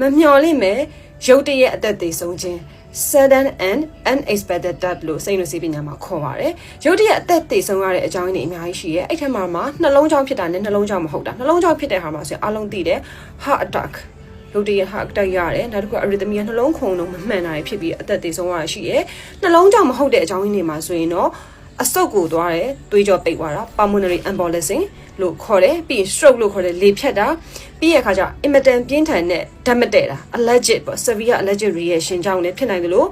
မမျှော်လင့်မဲ့ရုတ်တရက်အသက်သေဆုံးခြင်း sudden and unexpected death လို့စိတ်လို့စီးပညာမှာခေါ်ပါတယ်။ရုတ်တရက်အသက်သေဆုံးရတဲ့အကြောင်းရင်းတွေအများကြီးရှိရဲ။အဲ့ထက်မှာမှာနှလုံးကြောင့်ဖြစ်တာနဲ့နှလုံးကြောင့်မဟုတ်တာ။နှလုံးကြောင့်ဖြစ်တဲ့ဟာမှာဆိုရင်အလုံးသိတယ် heart attack ရုတ်တရက် heart attack ရတယ်။နောက်တစ်ခု arrhythmia နှလုံးခုန်လုံးမမှန်တာတွေဖြစ်ပြီးအသက်သေဆုံးရတာရှိရဲ။နှလုံးကြောင့်မဟုတ်တဲ့အကြောင်းရင်းတွေမှာဆိုရင်တော့ အဆုတ်ကိုသွားတယ်သွေးကြောပိတ်သွားတာ pulmonary embolism လို့ခေါ်တယ်ပြီးရင် stroke လို့ခေါ်တယ်လေဖြတ်တာပြီးရခါကျ immitant ပြင်းထန်တဲ့ဓာတ်မတည့်တာ allergic ပေါ့ severe allergic reaction ကြောင့်လည်းဖြစ်နိုင်တယ်လို့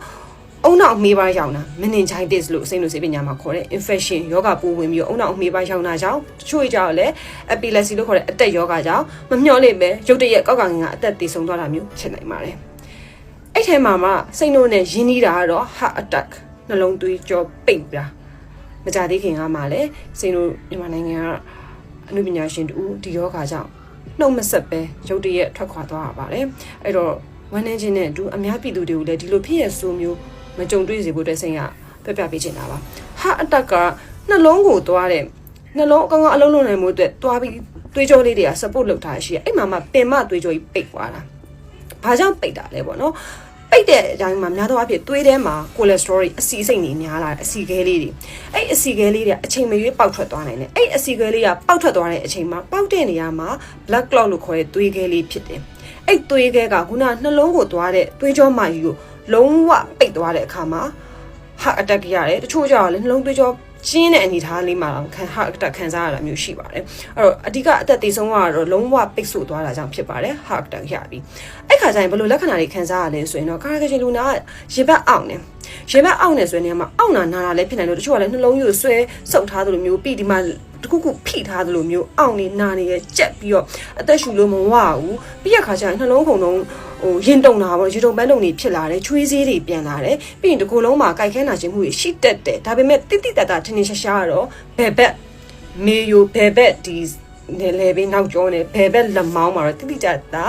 အုံနောက်အမေးပါးရောက်တာ meningitis လို့စိတ်လို့စေပညာမှာခေါ်တဲ့ infection ယောဂပိုးဝင်ပြီးတော့အုံနောက်အမေးပါးရောက်တာကြောင့်တချို့ကြောင့်လည်း epilepsy လို့ခေါ်တဲ့အတက်ယောဂကြောင့်မမျှော်လင့်ပဲရုတ်တရက်ကောက်ကငင်ကအသက်သေဆုံးသွားတာမျိုးဖြစ်နိုင်ပါတယ်အဲ့ထဲမှာမှစိတ်နှုတ်နဲ့ရင်းနှီးတာကတော့ heart attack နှလုံးသွေးကြောပိတ်တာ မကြသေးခင်ကမှလည်းစိတ်နှုတ်မြန်မာနိုင်ငံကအနုပညာရှင်တူဒီယောဂကြောင့်နှုတ်မဆက်ပဲရုတ်တရက်ထွက်ခွာသွားရပါတယ်အဲ့တော့ဝမ်းနေခြင်းနဲ့အတူအများပြည်သူတွေကိုလည်းဒီလိုဖြစ်ရဆိုမျိုးမကြုံတွေ့စေဖို့အတွက်စိတ်ရပြပြပေးချင်တာပါဟာအတက်ကနှလုံးကိုသွားတဲ့နှလုံးအကောင်ကအလုံးလုံးနိုင်မှုအတွက်သွားပြီးသွေးကြောလေးတွေက support လုပ်ထားရှိရအဲ့မှာမှပင်မသွေးကြောကြီးပိတ်သွားတာဘာကြောင့်ပိတ်တာလဲပေါ့နော် ပိတ်တဲ့အတိုင်းမှာများသောအားဖြင့်သွေးထဲမှာကိုလက်စထရောတွေအဆီစိတ်တွေများလာတယ်အဆီခဲလေးတွေအဲ့အဆီခဲလေးတွေကအချိန်မရွေးပေါက်ထွက်သွားနိုင်တယ်အဲ့အဆီခဲလေးကပေါက်ထွက်သွားတဲ့အချိန်မှာပေါက်တဲ့နေရာမှာ blood clot လို့ခေါ်တဲ့သွေးခဲလေးဖြစ်တယ်အဲ့သွေးခဲကခုနနှလုံးကိုသွားတဲ့သွေးကြောမာကြီးကိုလုံးဝပိတ်သွားတဲ့အခါမှာ heart attack ရတယ်တချို့ကြောင့်လည်းနှလုံးသွေးကြော ကျင်းတဲ့အနေအထားလေးမှာတော့ခံ heart attack ခံစားရတာမျိုးရှိပါတယ်အဲ့တော့အဓိကအသက်သေဆုံးကတော့လုံးဝပိတ်ဆို့သွားတာကြောင့်ဖြစ်ပါတယ် heart attack ရပြီအဲ့ခါကျရင်ဘယ်လိုလက္ခဏာတွေခံစားရလဲဆိုရင်တော့ကာကရှင်လူနာကရေဘက်အောင့်နေရေဘက်အောင့်နေဆိုရင်နေရာမှာအောင့်နာနာတာလည်းဖြစ်နိုင်လို့တချို့ကလည်းနှလုံးရိုးဆွဲဆုပ်ထားသလိုမျိုးပြီးဒီမှာတခုခုဖိထားသလိုမျိုးအောင့်နေနာနေရကြက်ပြီးတော့အသက်ရှူလို့မဝဘူးပြီးရခါကျရင်နှလုံးခုန်လုံး ဟိုရင်တုံတာပေါ့ရေတုံပန်းတုံတွေဖြစ်လာတယ်ချွေးစည်းတွေပြန်လာတယ်ပြီးရင်ဒီကိုယ်လုံးမှာကြိုက်ခဲနာခြင်းမှုတွေရှိတတ်တယ်ဒါပေမဲ့တိတိတတ်တာထင်းထင်းရှားရှားတော့ဘယ်ဘက်မေယိုဘယ်ဘက်ဒီနေလေဘေးနောက်ကျောနေဘယ်ဘက်လက်မောင်းမှာတော့တိတိကျတာ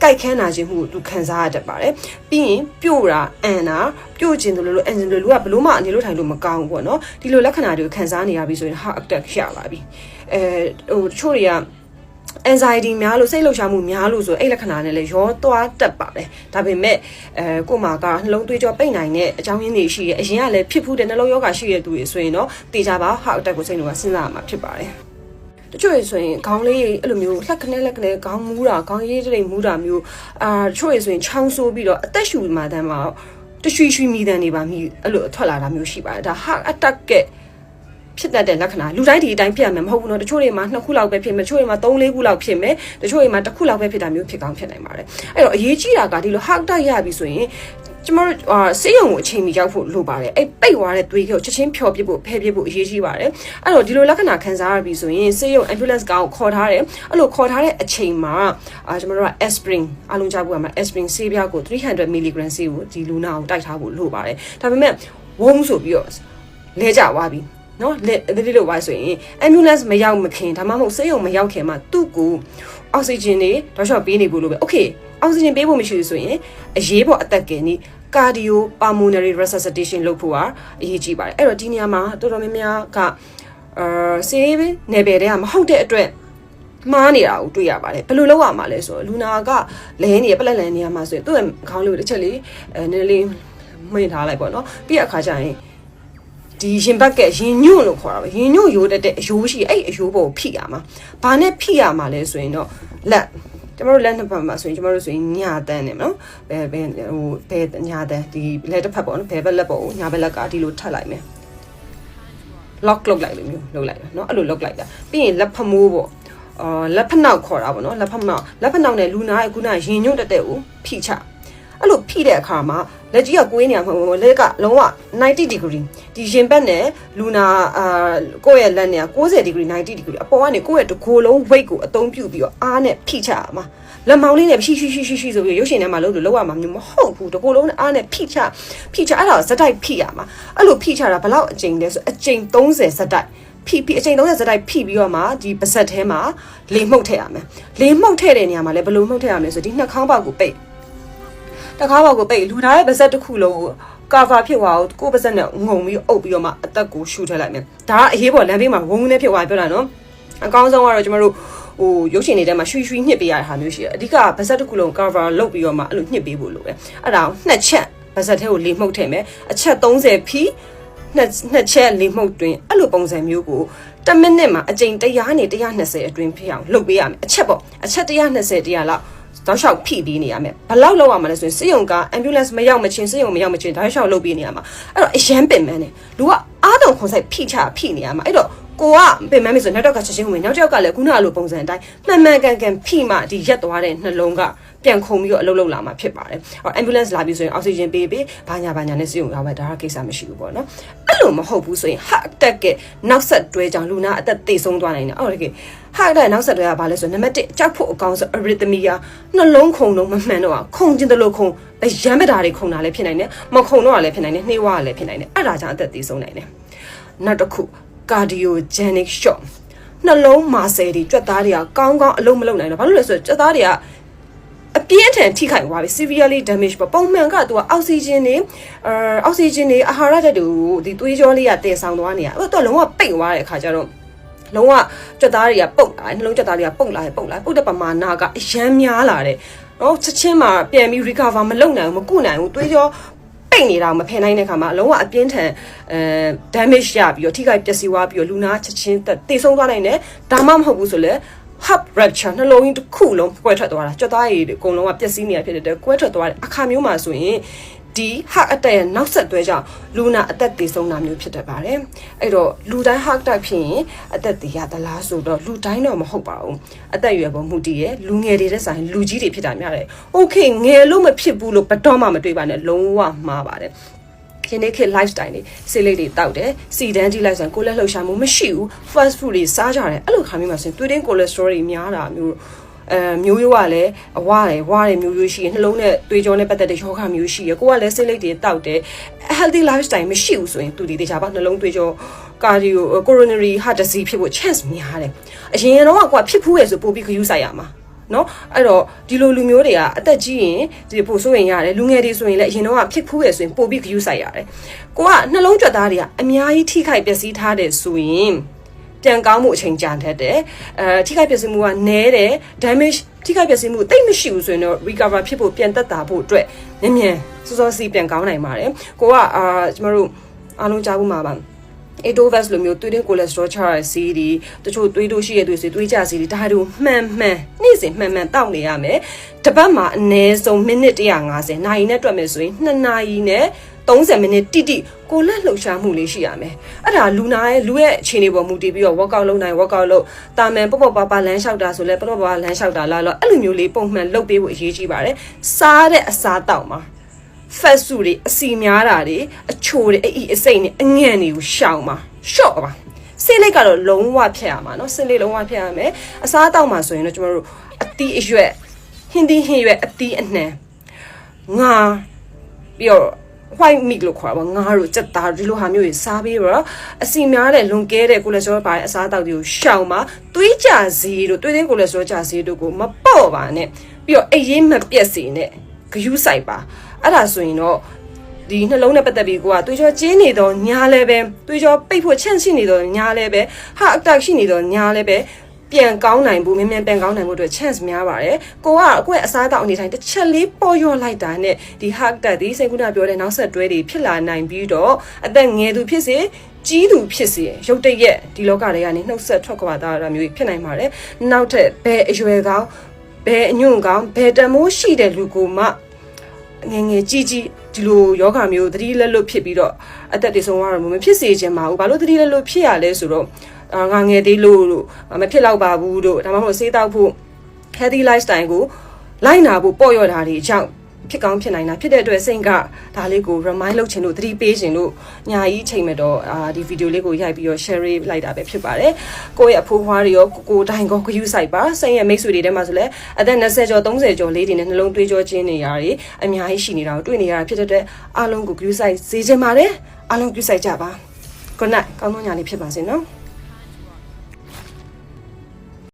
ကြိုက်ခန်းနာခြင်းမှုကိုသူခံစားရတတ်ပါတယ်ပြီးရင်ပြို့တာအန်တာပြို့ခြင်းတို့လို့အန်ခြင်းတို့လူကဘလို့မှအနေလို့ထိုင်လို့မကောင်းဘူးပေါ့နော်ဒီလိုလက္ခဏာတွေကိုခံစားနေရပြီဆိုရင် heart attack ရပါပြီအဲဟိုတချို့တွေက anxiety များလို့စိတ်လှုပ်ရှားမှုများလို့ဆိုအဲ့လက္ခဏာနဲ့လည်းရောသွားတက်ပါတယ်ဒါပေမဲ့အဲကို့မှာကနှလုံးသွေးကြောပိတ်နိုင်တဲ့အကြောင်းရင်းတွေရှိရအရင်ကလည်းဖြစ်ဖူးတဲ့နှလုံးရောဂါရှိတဲ့သူတွေဆိုရင်တော့တေချာပါ heart attack ကိုစိတ်လို့ကစဉ်းစားရမှာဖြစ်ပါတယ်တချို့ရဆိုရင်ခေါင်းလေးအဲ့လိုမျိုးလှက်ခနဲ့လက်ခနဲ့ခေါင်းမူးတာခေါင်းရေးတိတ်မူးတာမျိုးအာတချို့ရဆိုရင်ချောင်းဆိုးပြီးတော့အသက်ရှူမှတမ်းမှာတရွှီရွှီမိတန်နေပါမိအဲ့လိုထွက်လာတာမျိုးရှိပါတယ်ဒါ heart attack က ဖြစ်တတ်တဲ့လက္ခဏာလူတိုင်းဒီအတိုင်းဖြစ်ရမယ်မဟုတ်ဘူးနော်တချို့တွေမှာနှစ်ခုလောက်ပဲဖြစ်မယ်တချို့တွေမှာ၃၄ခုလောက်ဖြစ်မယ်တချို့တွေမှာတစ်ခုလောက်ပဲဖြစ်တာမျိုးဖြစ်ကောင်းဖြစ်နိုင်ပါတယ်အဲ့တော့အရေးကြီးတာကဒီလိုဟာတိုက်ရပြီဆိုရင်ကျမတို့အာစေးရုံကိုအချိန်မီရောက်ဖို့လိုပါတယ်အဲ့ပိတ်သွားတဲ့သွေးကိုချက်ချင်းဖျော်ပြဖို့ဖယ်ပြဖို့အရေးကြီးပါတယ်အဲ့တော့ဒီလိုလက္ခဏာခံစားရပြီဆိုရင်စေးရုံ ambulance ကောင်ခေါ်ထားတယ်အဲ့လိုခေါ်ထားတဲ့အချိန်မှာအာကျမတို့က aspirin အလုံးကြောက်ဖို့မှာ aspirin ဆေးပြားကို300 mg ဆေးကိုဒီလူနာကိုတိုက်ထားဖို့လိုပါတယ်ဒါပေမဲ့ဝုန်းဆိုပြီးတော့လဲကြသွားပြီ နော်လက်ဒီလိုပါဆိုရင် ambulance မရောက်မခင်ဒါမှမဟုတ်ဆေးရုံမရောက်ခင်မှာသူ့ကိုအောက်ဆီဂျင်တွေတော့ရှော့ပေးနေဖို့လိုပဲ okay အောက်ဆီဂျင်ပေးဖို့မရှိဘူးဆိုရင်အရေးပေါ်အသက်ကယ်နေ cardio pulmonary resuscitation လုပ်ဖို့ကအရေးကြီးပါတယ်အဲ့တော့ဒီနေရာမှာတော်တော်များများကအာဆေးနယ်ပယ်တွေကမဟုတ်တဲ့အတွက်မှားနေတာကိုတွေ့ရပါတယ်ဘယ်လိုလုပ်ရမှာလဲဆိုတော့လူနာကလဲနေပလက်လန်နေရမှာဆိုရင်သူ့ရဲ့ခေါင်းလေးကိုတစ်ချက်လေးအဲနည်းနည်းလေးမှင်ထားလိုက်ပေါ့နော်ပြီးရအခါကျရင် ဒီရင်ဘက်ကရင်ညွန့်လို့ခေါ်တာပဲရင်ညွန့်ရိုးတက်တဲ့အယိုးရှိအဲ့အယိုးပေါ်ကိုဖိရမှာဘာနဲ့ဖိရမှာလဲဆိုရင်တော့လက်ကျမတို့လက်နှစ်ဖက်မှာဆိုရင်ကျမတို့ဆိုရင်ညာတန်းနေမနော်ဘယ်ဘယ်ဟိုဘယ်ညာတန်းဒီလက်တစ်ဖက်ပေါ့နော်ဘယ်ဘက်လက်ပေါ့ညာဘက်လက်ကဒီလိုထပ်လိုက်မယ် lock လုပ်လိုက်လို့မျိုးလုပ်လိုက်နော်အဲ့လို lock လိုက်တာပြီးရင်လက်ဖမိုးပေါ့အော်လက်ဖနောက်ခေါ်တာပေါ့နော်လက်ဖနောက်လက်ဖနောက်နဲ့လူနာရဲ့ခုနရင်ညွန့်တက်တဲ့ကိုဖိချ အဲ့လိုဖိတဲ့အခါမှာလက်ကြီးကကိုင်းနေရမှာလက်ကလုံးဝ90 degree ဒီရင်ဘက်နဲ့လူနာအာကိုယ့်ရဲ့လက်နဲ့90 degree 90 degree အပေါ်ကနေကိုယ့်ရဲ့တကိုယ်လုံး weight ကိုအသုံးပြုပြီးတော့အားနဲ့ဖိချရမှာလက်မောင်းလေးနဲ့ရှိရှိရှိရှိရှိဆိုပြီးရုပ်ရှင်ထဲမှာလို့လို့လောက်ရမှာမျိုးမဟုတ်ဘူးတကိုယ်လုံးနဲ့အားနဲ့ဖိချဖိချအဲ့ဒါဇက်တိုက်ဖိရမှာအဲ့လိုဖိချတာဘယ်လောက်အကျိန်လဲဆိုအကျိန်30ဇက်တိုက်ဖိဖိအချိန်30စတိုက်ဖိပြီးတော့မှဒီပါဇက်ထဲမှာလေမှုတ်ထည့်ရမယ်လေမှုတ်ထည့်တဲ့နေရာမှာလည်းဘယ်လိုမှုတ်ထည့်ရမလဲဆိုဒီနှာခေါင်းပေါက်ကိုပိတ် တကားပေါက်ကိုပိတ်လူသားရဲ့ပါဇက်တစ်ခုလုံးကိုကာဗာဖြစ်သွားကိုကိုယ်ပါဇက်နဲ့ငုံပြီးအုပ်ပြီးတော့မှအသက်ကိုရှူထည့်လိုက်မယ်ဒါကအရေးပေါ်လမ်းဘေးမှာဝုန်းဝုန်းနဲ့ဖြစ်သွားပြောတာနော်အကောင်းဆုံးကတော့ကျမတို့ဟဟိုရုပ်ရှင်တွေထဲမှာရွှေရွှေညှစ်ပေးရတဲ့ဟာမျိုးရှိတယ်အဓိကဗဇက်တစ်ခုလုံး cover လုပ်ပြီးတော့မှအဲ့လိုညှစ်ပေးဖို့လိုတယ်အဲ့ဒါကိုနှစ်ချက်ဗဇက်ထဲကိုလေမှုတ်ထည့်မယ်အချက်30ဖီနှစ်နှစ်ချက်လေမှုတ်တွင်အဲ့လိုပုံစံမျိုးကို10မိနစ်မှာအကြိမ်100နဲ့120အတွင်းဖြစ်အောင်လုပ်ပေးရမယ်အချက်ပေါ့အချက်120တရားလောက် တောက်လျှောက်ဖိပြီးနေရမယ်ဘလောက်လောက်ရမှာလဲဆိုရင်စေယုံက ambulance မရောက်မချင်းစေယုံမရောက်မချင်းတောက်လျှောက်လုပ်ပြီးနေရမှာအဲ့တော့အရန်ပင်မန်းတယ်လူကအားတုံခွန်ဆိုင်ဖိချဖိနေရမှာအဲ့တော့ကိုကပင်မန်းပြီဆိုနောက်တော့ကချက်ချင်းဝင်နောက်တစ်ယောက်ကလည်းခုနကလိုပုံစံအတိုင်းမှန်မှန်ကန်ကန်ဖိမှဒီရက်သွားတဲ့နှလုံးကပြန်ခုန်ပြီးတော့အလုပ်လုပ်လာမှာဖြစ်ပါတယ်။အော် ambulance လာပြီဆိုရင်အောက်ဆီဂျင်ပေးပေးဘာညာဘာညာနဲ့စီးုံရောက်ပဲဒါကကိစ္စမရှိဘူးပေါ့နော်။အဲ့ လိုမဟုတ်ဘူးဆိုရင် heart attack ကနောက်ဆက်တွဲကြောင့်လူနာအသက်သေဆုံးသွားနိုင်တယ်။အော်တကယ် heart attack နောက်ဆက်တွဲကဘာလဲဆိုရင်နံပါတ်1ကြောက်ဖို့အကောင်းဆုံး arrhythmia နှလုံးခုန်လုံးမမှန်တော့အောင်ခုန်ကျင်တယ်လို့ခုန်ရမ်းပတာတွေခုန်တာလည်းဖြစ်နိုင်တယ်။မခုန်တော့လည်းဖြစ်နိုင်တယ်။နှေးဝါလည်းဖြစ်နိုင်တယ်။အဲ့ဒါကြောင့်အသက်သေဆုံးနိုင်တယ်။နောက်တစ်ခု cardiogenic shock နှလုံးမာဆယ်တွေကြွက်သားတွေကကောင်းကောင်းအလုံးမလုံးနိုင်တော့ဘာလို့လဲဆိုတော့ကြွက်သားတွေက အပြင်းထန်ထိခိုက်သွားပြီ severely damage ပေါ့ပုံမှန်ကသူကအောက်ဆီဂျင်တွေအဲအောက်ဆီဂျင်တွေအာဟာရဓာတ်တွေကိုဒီသွေးကြောလေးကတည်ဆောင်သွားနေတာအဲ့တော့လုံးဝပိတ်သွားတဲ့အခါကျတော့လုံးဝကြွက်သားတွေကပုတ်လာတယ်နှလုံးကြွက်သားတွေကပုတ်လာတယ်ပုတ်လာပုတ်တဲ့ပမာဏကအရမ်းများလာတယ်နော်ချက်ချင်းမှပြန်ပြီး recover မလုပ်နိုင်ဘူးမကုနိုင်ဘူးသွေးကြောပိတ်နေတာမဖယ်နိုင်တဲ့ခါမှာအလုံးဝအပြင်းထန်အဲ damage ရပြီးတော့ထိခိုက်ပျက်စီးသွားပြီးတော့လူနာချက်ချင်းတေဆုံးသွားနိုင်တယ်ဒါမှမဟုတ်ဘူးဆိုလဲ hub rupture နှလုံးကြီးတစ်ခုလုံးကွဲထွက်သွားတာကြွက်သားရည်တွေအကုန်လုံးကပျက်စီးနေတာဖြစ်တဲ့ကွဲထွက်သွားတဲ့အခါမျိုးမှာဆိုရင်ဒီ heart attack ရဲ့နောက်ဆက်တွဲကြောင့်လူနာအသက်သေဆုံးတာမျိုးဖြစ်တတ်ပါတယ်အဲ့တော့လူတိုင်း heart attack ဖြစ်ရင်အသက်သေရသလားဆိုတော့လူတိုင်းတော့မဟုတ်ပါဘူးအသက်အရွယ်ပေါ်မှုတည်ရဲ့လူငယ်တွေတဲ့ဆိုင်လူကြီးတွေဖြစ်တာများတယ် okay ငယ်လို့မဖြစ်ဘူးလို့ဘယ်တော့မှမတွေးပါနဲ့လုံးဝမှားပါတယ် ခင်းနေခေ lifestyle တွေဆေးလိပ်တွေတောက်တယ်စီတန်းကြီးလိုက်ဆိုရင်ကိုလက်လှုပ်ရှားမှုမရှိဘူး fast food တွေစားကြတယ်အဲ့လိုခါမျိုးမှာဆိုရင်သွေးတင်း cholesterol တွေများတာမျိုးအဲမျိုးရိုးကလည်းအဝတယ်ဝါတယ်မျိုးရိုးရှိရင်နှလုံးနဲ့သွေးကြောနဲ့ပတ်သက်တဲ့ယောဂမျိုးရှိရကိုကလည်းဆေးလိပ်တွေတောက်တယ် healthy lifestyle မရှိဘူးဆိုရင်သူဒီတေချာပါနှလုံးသွေးကြော cardio coronary heart disease ဖြစ်ဖို့ chance များတယ်အရင်တော့ကဖြစ်ဖူးရဆိုပို့ပြီးခယူးဆိုင်ရမှာ နော်အဲ့တော့ဒီလိုလူမျိုးတွေကအသက်ကြီးရင်ဒီပို့ဆိုရင်ရတယ်လူငယ်တွေဆိုရင်လည်းအရင်တော့ကဖြစ်ဖူးရဆိုရင်ပို့ပြီးခယူးဆိုင်ရတယ်ကိုကနှလုံးကြွက်သားတွေကအများကြီးထိခိုက်ပျက်စီးထားတယ်ဆိုရင်ပြန်ကောင်းမှုအချိန်ကြာတတ်တယ်အဲထိခိုက်ပျက်စီးမှုကနည်းတယ် damage ထိခိုက်ပျက်စီးမှုတိတ်မရှိဘူးဆိုရင်တော့ recover ဖြစ်ဖို့ပြန်သက်သာဖို့အတွက်မြန်မြန်စောစောစီးပြန်ကောင်းနိုင်ပါတယ်ကိုကအာကျမတို့အားလုံးကြားဖို့မှာပါ Atovas လိုမျိုးသွေးတင်းကိုလက်စထရောချရစီးဒီတချို့သွေးတို့ရှိရသွေးစီသွေးကြစီးဒီဒါတို့မှန်မှန်နေ့စဉ်မှန်မှန်တောက်နေရမယ်တပတ်မှာအနည်းဆုံးမိနစ်150နာရီနဲ့တွက်မယ်ဆိုရင်2နာရီနဲ့30မိနစ်တိတိကိုလက်လှုပ်ရှားမှုလေးရှိရမယ်အဲ့ဒါလူနာရဲ့လူရဲ့အခြေအနေပေါ်မူတည်ပြီးတော့ workout လုပ်နိုင် workout လုပ်တာမန်ပေါ့ပေါ့ပါပါလမ်းလျှောက်တာဆိုလဲပေါ့ပေါ့ပါလမ်းလျှောက်တာလားလို့အဲ့လိုမျိုးလေးပုံမှန်လုပ်ပေးဖို့အရေးကြီးပါတယ်စားတဲ့အစားတောက်မှာ fat စုတွေအစီများတာတွေအချိုတွေအဤအစိမ့်တွေအငန့်တွေကိုရှောင်ပါရှော့ပါဆေးလိတ်ကတော့လုံးဝဖြတ်ရမှာเนาะဆေးလိတ်လုံးဝဖြတ်ရမယ်အစားအသောက်မှာဆိုရင်တော့ကျမတို့အတီးအရွက်ဟင်းသီးဟင်းရွက်အတီးအနှံငါပြီးတော့ white meat လို့ခေါ်တာပေါ့ငါတို့စက်သားဒီလိုဟာမျိုးတွေစားပြီးတော့အစီများတဲ့လွန်ကဲတဲ့ကိုလက်စထရောပါတဲ့အစားအသောက်တွေကိုရှောင်ပါသွေးကြစီတို့သွေးသင်းကိုလက်စထရောကြစီတို့ကိုမပေါ့ပါနဲ့ပြီးတော့အိရေးမပြက်စီနဲ့ဂယူးဆိုင်ပါ အဲ့ဒါဆိုရင်တော့ဒီနှလုံးနဲ့ပတ်သက်ပြီးကိုကသွေးကြောကျင်းနေတော့ညာလဲပဲသွေးကြောပိတ်ဖို့ချန့်ရှိနေတော့ညာလဲပဲဟာအတက်ရှိနေတော့ညာလဲပဲပြန်ကောင်းနိုင်ဖို့မြန်မြန်ပြန်ကောင်းနိုင်ဖို့အတွက် chance များပါတယ်ကိုကအကွက်အစားအသောက်အနေတိုင်းတစ်ချက်လေးပေါ်ရော့လိုက်တာနဲ့ဒီ heart attack ဒီစိတ်ကူးနာပြောတဲ့နောက်ဆက်တွဲတွေဖြစ်လာနိုင်ပြီးတော့အသက်ငယ်သူဖြစ်စေကြီးသူဖြစ်စေရုတ်တရက်ဒီလောကတွေကနေနှုတ်ဆက်ထွက်ခွာတာမျိုးဖြစ်နိုင်ပါတယ်နောက်ထပ်ဘယ်အရွယ်ကောင်းဘယ်အညွန့်ကောင်းဘယ်တမိုးရှိတဲ့လူကိုမှ ငငယ်ကြီးကြီးဒီလိုယောဂမျိုးသတိလက်လွတ်ဖြစ်ပြီးတော့အသက်တွေဆုံးသွားတော့မဖြစ်စေချင်ပါဘူးဘာလို့သတိလက်လွတ်ဖြစ်ရလဲဆိုတော့အာငါငယ်သေးလို့လို့မဖြစ်တော့ပါဘူးတို့ဒါမှမဟုတ်ဆေးတောက်ဖို့ healthy lifestyle ကိုလိုက်နာဖို့ပေါ့ရော့တာတွေအကြောင်း ဖြစ်ကောင်းဖြစ်နိုင်တာဖြစ်တဲ့အတွက်စိတ်ကဒါလေးကို remind လုပ်ချင်လို့သတိပေးချင်လို့ညာကြီးချိန်မဲ့တော့အာဒီဗီဒီယိုလေးကိုရိုက်ပြီးတော့ share လိုက်တာပဲဖြစ်ပါတယ်ကိုယ့်ရဲ့အဖိုးဖွားတွေရောကိုကိုတိုင်ကောဂယူဆိုင်ပါစိတ်ရဲ့မိတ်ဆွေတွေထဲမှာဆိုလဲအသက်20ကျော်30ကျော်လေးတွေနဲ့နှလုံးသွေးကြောချင်းနေရတွေအများကြီးရှိနေတာကိုတွေ့နေရတာဖြစ်တဲ့အတွက်အားလုံးကိုဂယူဆိုင်စေချင်ပါတယ်အားလုံးဂယူဆိုင်ကြပါ good night ကောင်းသောညလေးဖြစ်ပါစေနော်